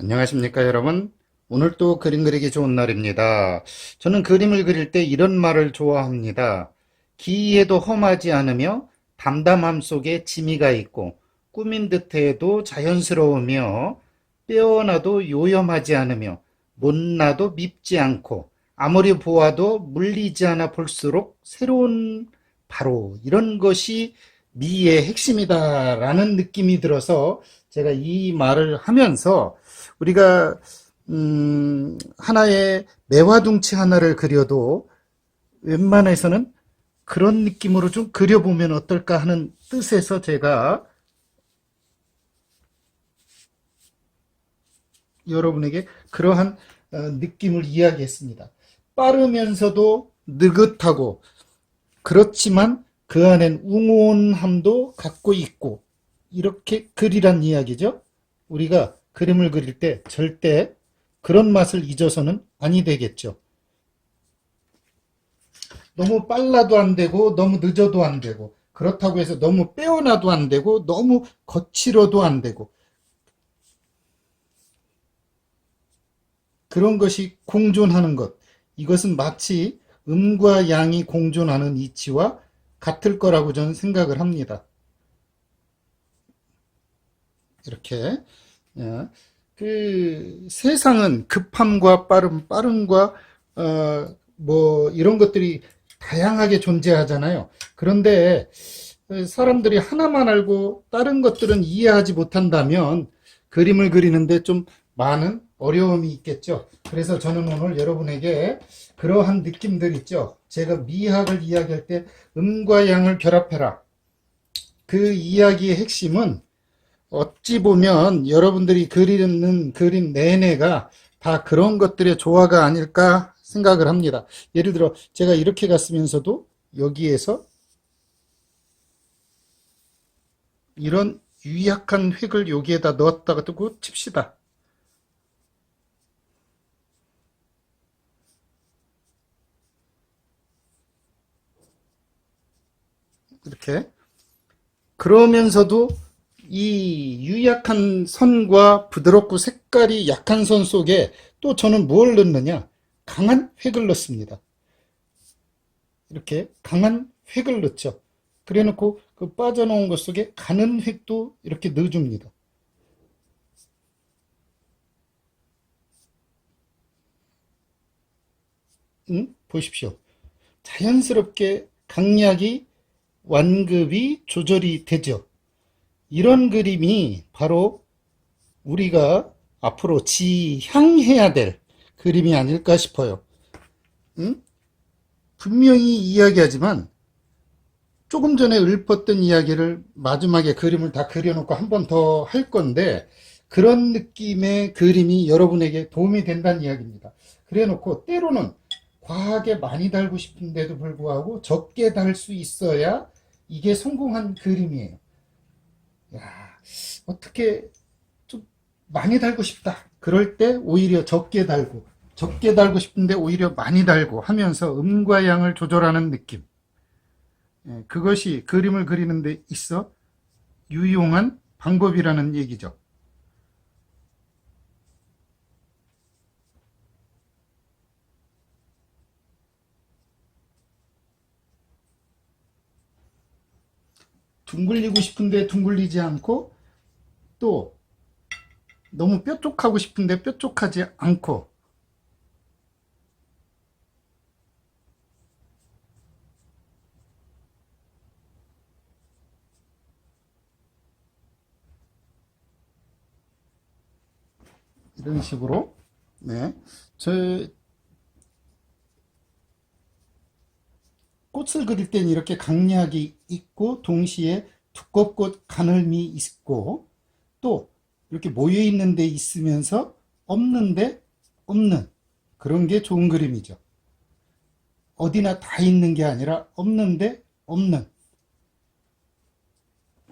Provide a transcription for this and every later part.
안녕하십니까, 여러분? 오늘 또 그림 그리기 좋은 날입니다. 저는 그림을 그릴 때 이런 말을 좋아합니다. 기이해도 험하지 않으며 담담함 속에 지미가 있고 꾸민 듯해도 자연스러우며 빼어나도 요염하지 않으며 못나도 밉지 않고 아무리 보아도 물리지 않아 볼수록 새로운 바로 이런 것이 미의 핵심이다라는 느낌이 들어서 제가 이 말을 하면서 우리가 음, 하나의 매화둥치 하나를 그려도 웬만해서는 그런 느낌으로 좀 그려보면 어떨까 하는 뜻에서 제가 여러분에게 그러한 어, 느낌을 이야기했습니다. 빠르면서도 느긋하고 그렇지만 그 안엔 웅온함도 갖고 있고 이렇게 그리란 이야기죠. 우리가 그림을 그릴 때 절대 그런 맛을 잊어서는 아니 되겠죠. 너무 빨라도 안 되고 너무 늦어도 안 되고 그렇다고 해서 너무 빼어나도 안 되고 너무 거칠어도 안 되고 그런 것이 공존하는 것. 이것은 마치 음과 양이 공존하는 이치와 같을 거라고 저는 생각을 합니다. 이렇게. 예. 그 세상은 급함과 빠름, 빠름과 어, 뭐 이런 것들이 다양하게 존재하잖아요. 그런데 사람들이 하나만 알고 다른 것들은 이해하지 못한다면 그림을 그리는데 좀 많은 어려움이 있겠죠. 그래서 저는 오늘 여러분에게 그러한 느낌들 있죠. 제가 미학을 이야기할 때 음과 양을 결합해라. 그 이야기의 핵심은 어찌 보면 여러분들이 그리는 그림 내내가 다 그런 것들의 조화가 아닐까 생각을 합니다. 예를 들어 제가 이렇게 갔으면서도 여기에서 이런 유약한 획을 여기에다 넣었다가 두고 칩시다. 이렇게 그러면서도 이 유약한 선과 부드럽고 색깔이 약한 선 속에 또 저는 뭘 넣느냐? 강한 획을 넣습니다. 이렇게 강한 획을 넣죠. 그래 놓고 그 빠져나온 것 속에 가는 획도 이렇게 넣어줍니다. 응? 보십시오. 자연스럽게 강약이 완급이 조절이 되죠. 이런 그림이 바로 우리가 앞으로 지향해야 될 그림이 아닐까 싶어요. 응? 분명히 이야기하지만 조금 전에 읊었던 이야기를 마지막에 그림을 다 그려놓고 한 번 더 할 건데 그런 느낌의 그림이 여러분에게 도움이 된다는 이야기입니다. 그래 놓고 때로는 과하게 많이 달고 싶은데도 불구하고 적게 달 수 있어야 이게 성공한 그림이에요. 야, 어떻게 좀 많이 달고 싶다. 그럴 때 오히려 적게 달고, 적게 달고 싶은데 오히려 많이 달고 하면서 음과 양을 조절하는 느낌. 예, 그것이 그림을 그리는 데 있어 유용한 방법이라는 얘기죠. 둥글리고 싶은데 둥글리지 않고 또 너무 뾰족하고 싶은데 뾰족하지 않고 이런 식으로 네. 저 꽃을 그릴 때는 이렇게 강약이 있고 동시에 두껍고 가늘미 있고 또 이렇게 모여 있는 데 있으면서 없는데 없는 그런 게 좋은 그림이죠. 어디나 다 있는 게 아니라 없는데 없는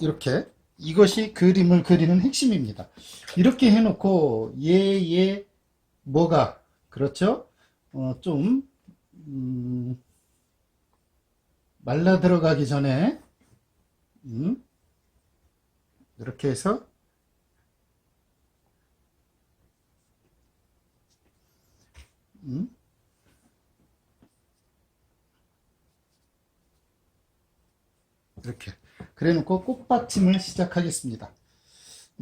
이렇게 이것이 그림을 그리는 핵심입니다. 이렇게 해놓고 얘얘 뭐가 그렇죠? 어, 좀 음, 말라 들어가기 전에 음, 이렇게 해서 음? 이렇게 그래 놓고 꽃받침을 시작하겠습니다.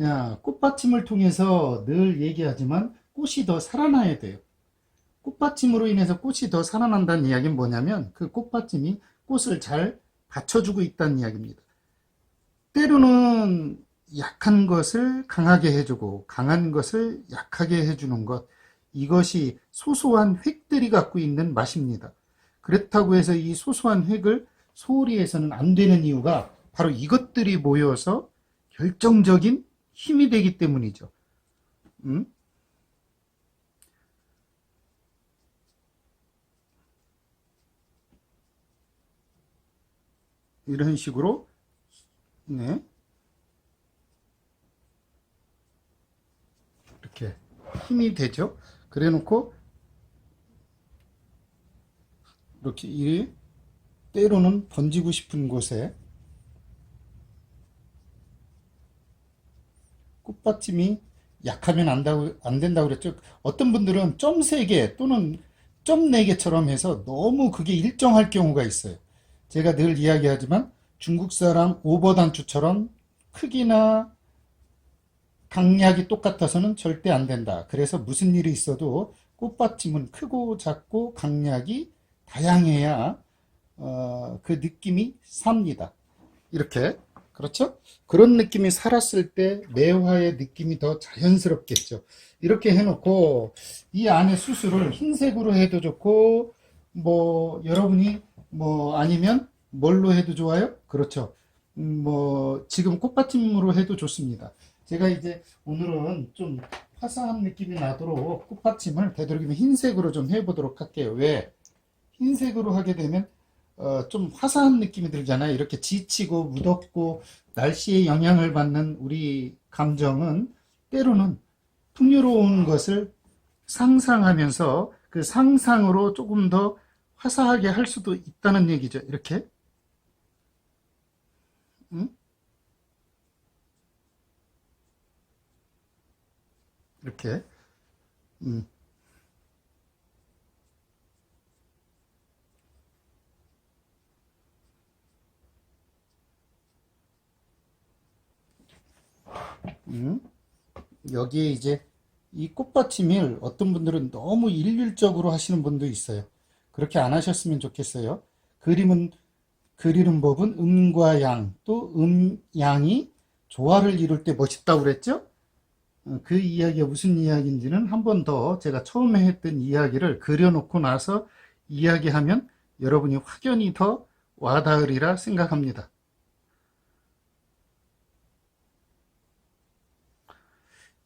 야, 꽃받침을 통해서 늘 얘기하지만 꽃이 더 살아나야 돼요. 꽃받침으로 인해서 꽃이 더 살아난다는 이야기는 뭐냐면 그 꽃받침이 꽃을 잘 받쳐주고 있다는 이야기입니다. 때로는 약한 것을 강하게 해주고 강한 것을 약하게 해주는 것 이것이 소소한 획들이 갖고 있는 맛입니다. 그렇다고 해서 이 소소한 획을 소홀히 해서는 안 되는 이유가 바로 이것들이 모여서 결정적인 힘이 되기 때문이죠. 음? 이런 식으로 네. 이렇게 힘이 되죠. 그래 놓고 이렇게 이 때로는 번지고 싶은 곳에 꽃받침이 약하면 안다고, 안 된다고 그랬죠. 어떤 분들은 점 3개 또는 점 4개처럼 해서 너무 그게 일정할 경우가 있어요. 제가 늘 이야기하지만 중국 사람 오버단추처럼 크기나 강약이 똑같아서는 절대 안 된다. 그래서 무슨 일이 있어도 꽃받침은 크고 작고 강약이 다양해야 어, 그 느낌이 삽니다. 이렇게 그렇죠? 그런 느낌이 살았을 때 매화의 느낌이 더 자연스럽겠죠. 이렇게 해놓고 이 안에 수술을 흰색으로 해도 좋고 뭐 여러분이 뭐 아니면 뭘로 해도 좋아요? 그렇죠. 음, 뭐 지금 꽃받침으로 해도 좋습니다. 제가 이제 오늘은 좀 화사한 느낌이 나도록 꽃받침을 되도록이면 흰색으로 좀 해보도록 할게요. 왜? 흰색으로 하게 되면 어, 좀 화사한 느낌이 들잖아요. 이렇게 지치고 무덥고 날씨에 영향을 받는 우리 감정은 때로는 풍요로운 것을 상상하면서 그 상상으로 조금 더 화사하게 할 수도 있다는 얘기죠. 이렇게. 응? 이렇게. 음. 음. 여기에 이제 이 꽃받침을 어떤 분들은 너무 일률적으로 하시는 분도 있어요. 그렇게 안 하셨으면 좋겠어요. 그림은 그리는 법은 음과 양, 또 음, 양이 조화를 이룰 때 멋있다고 그랬죠? 어, 그 이야기가 무슨 이야기인지는 한 번 더 제가 처음에 했던 이야기를 그려놓고 나서 이야기하면 여러분이 확연히 더 와닿으리라 생각합니다.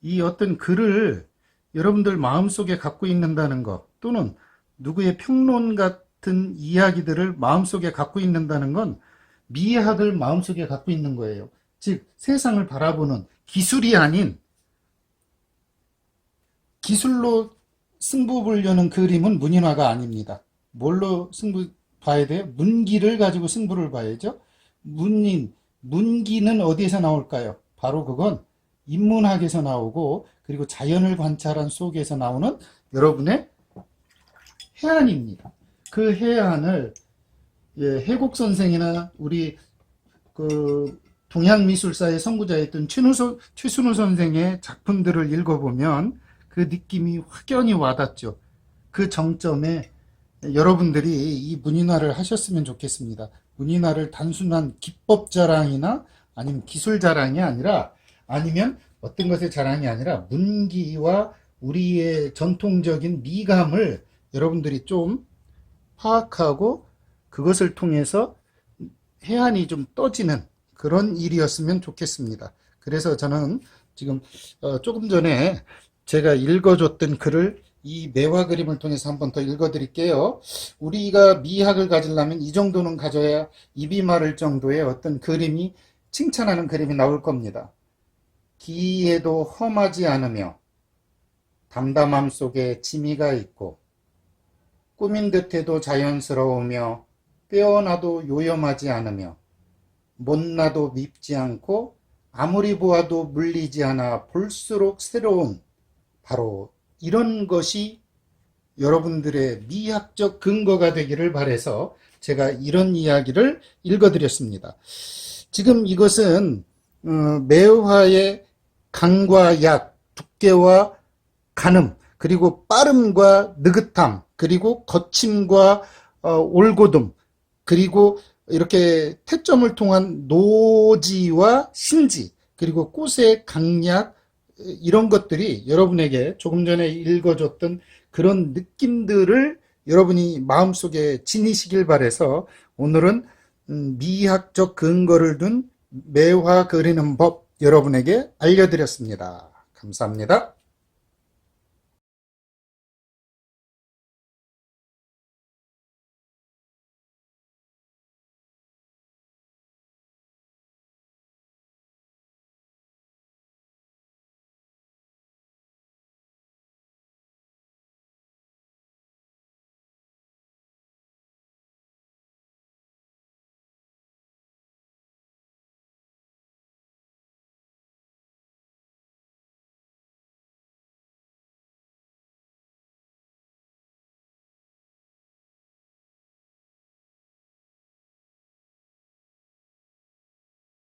이 어떤 글을 여러분들 마음속에 갖고 있는다는 것 또는 누구의 평론 같은 이야기들을 마음속에 갖고 있는다는 건 미학을 마음속에 갖고 있는 거예요. 즉 세상을 바라보는 기술이 아닌 기술로 승부 보려는 그림은 문인화가 아닙니다. 뭘로 승부 봐야 돼요? 문기를 가지고 승부를 봐야죠. 문인, 문기는 어디에서 나올까요? 바로 그건 인문학에서 나오고 그리고 자연을 관찰한 속에서 나오는 여러분의 해안입니다. 그 해안을 예, 해곡 선생이나 우리 그 동양미술사의 선구자였던 최순호, 최순호 선생의 작품들을 읽어보면 그 느낌이 확연히 와닿죠. 그 정점에 여러분들이 이 문인화를 하셨으면 좋겠습니다. 문인화를 단순한 기법 자랑이나 아니면 기술 자랑이 아니라 아니면 어떤 것의 자랑이 아니라 문기와 우리의 전통적인 미감을 여러분들이 좀 파악하고 그것을 통해서 해안이 좀 떠지는 그런 일이었으면 좋겠습니다. 그래서 저는 지금 어, 조금 전에 제가 읽어줬던 글을 이 매화 그림을 통해서 한번 더 읽어드릴게요. 우리가 미학을 가지려면 이 정도는 가져야 입이 마를 정도의 어떤 그림이 칭찬하는 그림이 나올 겁니다. 기에도 험하지 않으며 담담함 속에 지미가 있고 꾸민 듯해도 자연스러우며 빼어나도 요염하지 않으며 못나도 밉지 않고 아무리 보아도 물리지 않아 볼수록 새로운 바로 이런 것이 여러분들의 미학적 근거가 되기를 바래서 제가 이런 이야기를 읽어드렸습니다. 지금 이것은 어, 매화의 강과 약, 두께와 가늠, 그리고 빠름과 느긋함, 그리고 거침과 어, 올고듬, 그리고 이렇게 태점을 통한 노지와 신지, 그리고 꽃의 강약, 이런 것들이 여러분에게 조금 전에 읽어줬던 그런 느낌들을 여러분이 마음속에 지니시길 바래서 오늘은 음, 미학적 근거를 둔 매화 그리는 법 여러분에게 알려드렸습니다. 감사합니다.